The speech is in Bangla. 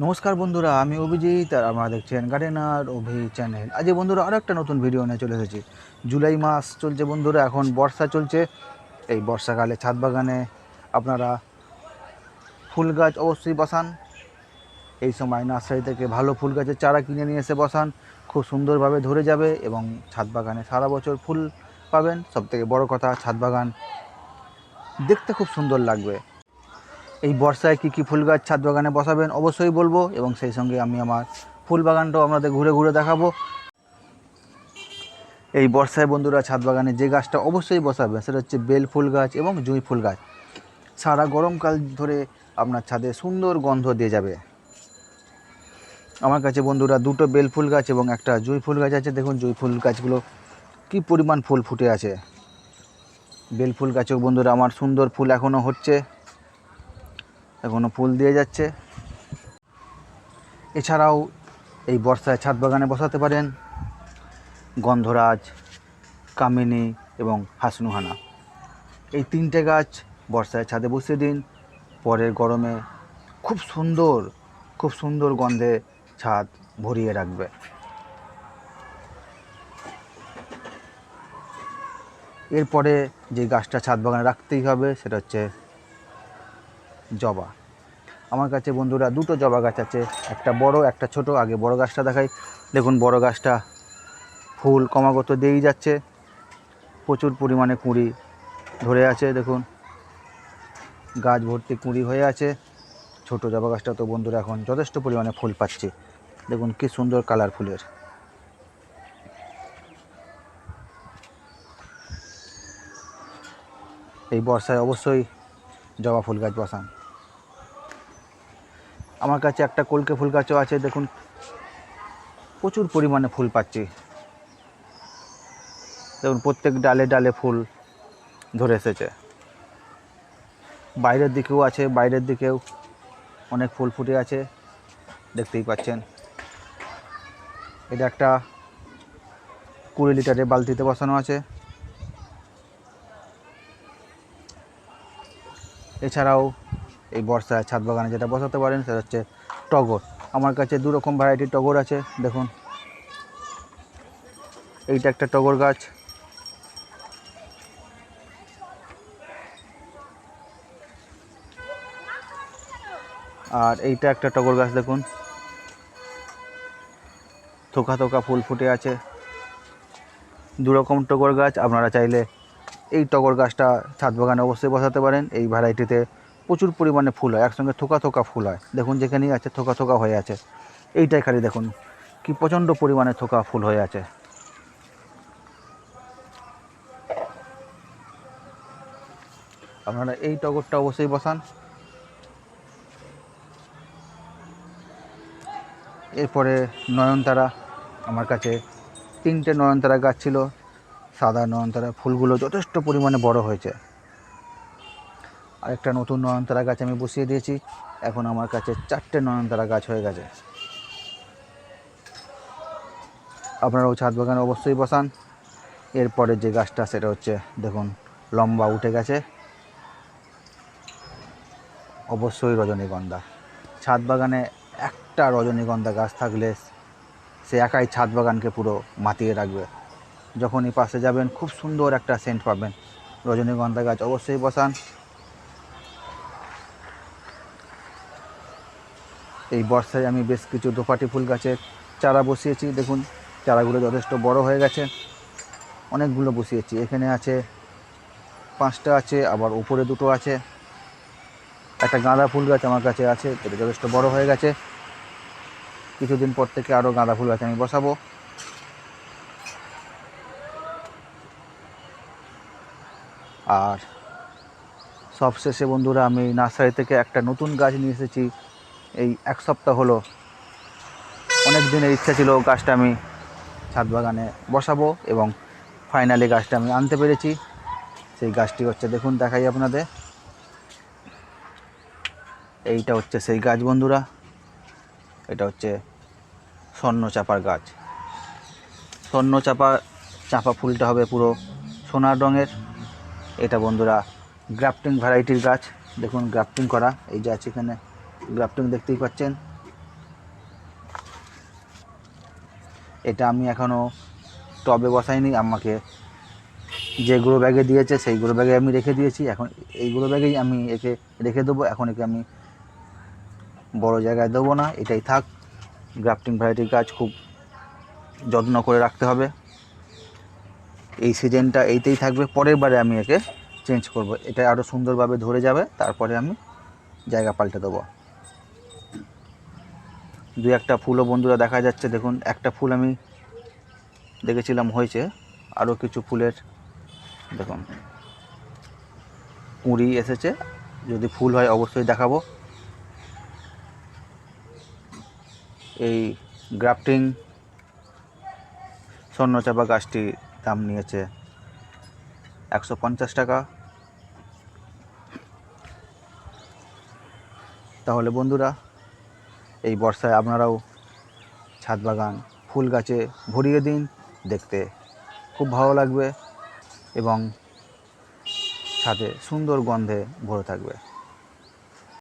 নমস্কার বন্ধুরা, আমি অভিজিৎ আর আপনারা দেখছেন গার্ডেনার অভি চ্যানেল আজ বন্ধুরা আরও একটা নতুন ভিডিও নিয়ে চলে এসেছি। জুলাই মাস চলছে বন্ধুরা, এখন বর্ষা চলছে। এই বর্ষাকালে ছাদ বাগানে আপনারা ফুল গাছ অবশ্যই বসান। এই সময় নার্সারি থেকে ভালো ফুল গাছের চারা কিনে নিয়ে এসে বসান। খুব সুন্দরভাবে ধরে যাবে এবং ছাদ বাগানে সারা বছর ফুল পাবেন। সবথেকে বড় কথা, ছাদ বাগান দেখতে খুব সুন্দর লাগবে। এই বর্ষায় কী কী ফুল গাছ ছাদ বাগানে বসাবেন অবশ্যই বলব এবং সেই সঙ্গে আমি আমার ফুল বাগানটাও আপনাদের ঘুরে ঘুরে দেখাবো। এই বর্ষায় বন্ধুরা ছাদ বাগানে যে গাছটা অবশ্যই বসাবেন সেটা হচ্ছে বেল ফুল গাছ এবং জুঁই ফুল গাছ। সারা গরমকাল ধরে আপনার ছাদে সুন্দর গন্ধ দিয়ে যাবে। আমার কাছে বন্ধুরা দুটো বেল ফুল গাছ এবং একটা জুঁই ফুল গাছ আছে। দেখুন জুঁই ফুল গাছগুলো কী পরিমাণ ফুল ফুটে আছে। বেল ফুল গাছেও বন্ধুরা আমার সুন্দর ফুল এখনও হচ্ছে। এখনও ফুল দিয়ে যাচ্ছে। এছাড়াও এই বর্ষায় ছাদ বাগানে বসাতে পারেন গন্ধরাজ, কামিনী এবং হাসনুহানা। এই তিনটে গাছ বর্ষায় ছাদে বসিয়ে দিন, পরের গরমে খুব সুন্দর খুব সুন্দর গন্ধে ছাদ ভরিয়ে রাখবে। এরপরে যে গাছটা ছাদ বাগানে রাখতেই হবে, সেটা হচ্ছে জবা। আমার কাছে বন্ধুরা দুটো জবা গাছ আছে, একটা বড়, একটা ছোট। আগে বড় গাছটা দেখাই। দেখুন, বড় গাছটা ফুল ক্রমাগত দিয়েই যাচ্ছে। প্রচুর পরিমাণে কুঁড়ি ধরে আছে, দেখুন। গাছ ভর্তি কুঁড়ি হয়ে আছে। ছোট জবা গাছটা তো বন্ধুরা এখন যথেষ্ট পরিমাণে ফুল পাচ্ছে। দেখুন, কি সুন্দর কালার ফুলের। এই বর্ষায় অবশ্যই জবা ফুল গাছ বসান। আমার কাছে একটা কলকে ফুল গাছও আছে, দেখুন। প্রচুর পরিমাণে ফুল পাচ্ছি। দেখুন, প্রত্যেক ডালে ডালে ফুল ধরে এসেছে। বাইরের দিকেও আছে, বাইরের দিকেও অনেক ফুল ফুটে আছে, দেখতেই পাচ্ছেন। এটা একটা কুড়ি লিটারের বালতিতে বসানো আছে। এছাড়াও এই বর্ষায় ছাদ বাগানে যেটা বসাতে পারেন, সেটা হচ্ছে টগর। আমার কাছে দু রকম ভ্যারাইটির টগর আছে, দেখুন। এইটা একটা টগর গাছ। আর এইটা একটা টগর গাছ, দেখুন। থোকা থোকা ফুল ফুটে আছে। দু রকম টগর গাছ, আপনারা চাইলে এই টগর গাছটা ছাদ বাগানে অবশ্যই বসাতে পারেন। এই ভ্যারাইটিতে প্রচুর পরিমাণে ফুল হয়, একসঙ্গে থোকা থোকা ফুল হয়। দেখুন যেখানেই আছে থোকা থোকা হয়ে আছে। এইটাই খালি দেখুন, কি প্রচণ্ড পরিমাণে থোকা ফুল হয়ে আছে। আপনারা এই টগরটা অবশ্যই বসান। এরপরে নয়নতারা, আমার কাছে তিনটে নয়নতারা গাছ ছিল। সাদা নয়নতারা ফুলগুলো যথেষ্ট পরিমাণে বড় হয়েছে। আরেকটা নতুন নয়নতারা গাছ আমি বসিয়ে দিয়েছি। এখন আমার কাছে চারটে নয়নতারা গাছ হয়ে গেছে। আপনারাও ছাদ বাগানে অবশ্যই বসান। এরপরে যে গাছটা, সেটা হচ্ছে, দেখুন, লম্বা উঠে গেছে। অবশ্যই রজনীগন্ধা। ছাদ বাগানে একটা রজনীগন্ধা গাছ থাকলে সে একাই ছাদ বাগানকে পুরো মাতিয়ে রাখবে। যখনই পাশে যাবেন, খুব সুন্দর একটা সেন্ট পাবেন। রজনীগন্ধা গাছ অবশ্যই বসান। এই বর্ষায় আমি বেশ কিছু দোপাটি ফুল গাছের চারা বসিয়েছি। দেখুন, চারাগুলো যথেষ্ট বড় হয়ে গেছে। অনেকগুলো বসিয়েছি। এখানে আছে, পাঁচটা আছে, আবার উপরে দুটো আছে। একটা গাঁদা ফুল গাছ আমার কাছে আছে এটা যথেষ্ট বড় হয়ে গেছে। কিছুদিন পর থেকে আরও গাঁদা ফুল গাছ আমি বসাবো। আর সবশেষে বন্ধুরা, আমি নার্সারি থেকে একটা নতুন গাছ নিয়ে এসেছি। এই এক সপ্তাহ হলো। অনেক দিনের ইচ্ছা ছিল গাছটা আমি ছাদ বাগানে বসাবো এবং ফাইনালি গাছটা আমি আনতে পেরেছি। সেই গাছটি হচ্ছে, দেখুন, দেখাই আপনাদের। এইটা হচ্ছে সেই গাছ, বন্ধুরা। এটা হচ্ছে স্বর্ণ চাপার গাছ। স্বর্ণ চাপা চাপা ফুলটা হবে পুরো সোনার রঙের। এটা, বন্ধুরা গ্রাফটিং ভ্যারাইটির গাছ। দেখুন গ্রাফটিং করা, এই যে আছে এখানে। গ্রাফটিং দেখতেই পাচ্ছেন। এটা আমি এখনও টবে বসাইনি, আমাকে যে গ্রো ব্যাগে দিয়েছে সেই গ্রো ব্যাগে আমি রেখে দিয়েছি। এখন এই গ্রো ব্যাগেই আমি একে রেখে দেবো, এখন একে আমি বড় জায়গায় দেবো না, এটাই থাক। গ্রাফটিং ভ্যারাইটির গাছ খুব যত্ন করে রাখতে হবে। এই সিজনটা এইতেই থাকবে, পরের বারে আমি একে চেঞ্জ করব। এটা আরও সুন্দরভাবে ধরে যাবে, তারপরে আমি জায়গা পাল্টে দেবো। দু একটা ফুলও বন্ধুরা দেখা যাচ্ছে, দেখুন, একটা ফুল আমি দেখেছিলাম হয়েছে, আরও কিছু ফুলের, দেখুন, কুঁড়ি এসেছে, যদি ফুল হয় অবশ্যই দেখাবো। এই গ্রাফটিং স্বর্ণচাপা গাছটি দাম নিয়েছে একশো পঞ্চাশ টাকা। তাহলে বন্ধুরা এই বর্ষায় আপনারাও ছাদ বাগান, ফুল গাছে ভরিয়ে দিন দেখতে। খুব ভালো লাগবে এবং ছাদে সুন্দর গন্ধে ভরে থাকবে।